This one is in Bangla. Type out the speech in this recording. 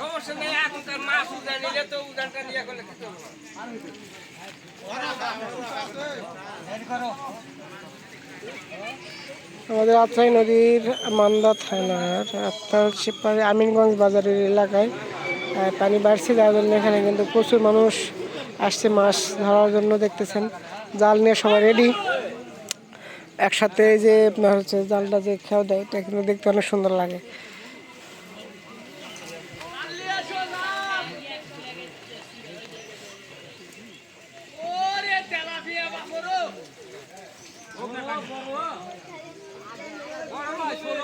সমস্যা নেই নিলে তো নিয়ে আমাদের আত্রাই নদীর মান্দা থানার আপনার প্রায় আমিনগঞ্জ বাজারের এলাকায় পানি বাড়ছে, যার জন্য এখানে কিন্তু প্রচুর মানুষ আসছে মাছ ধরার জন্য দেখতেছেন। জাল নিয়ে সবাই রেডি একসাথে যে, হচ্ছে জালটা যে খেয়াও দেয়, এটা কিন্তু দেখতে অনেক সুন্দর লাগে। বড় মাছ, ছোট।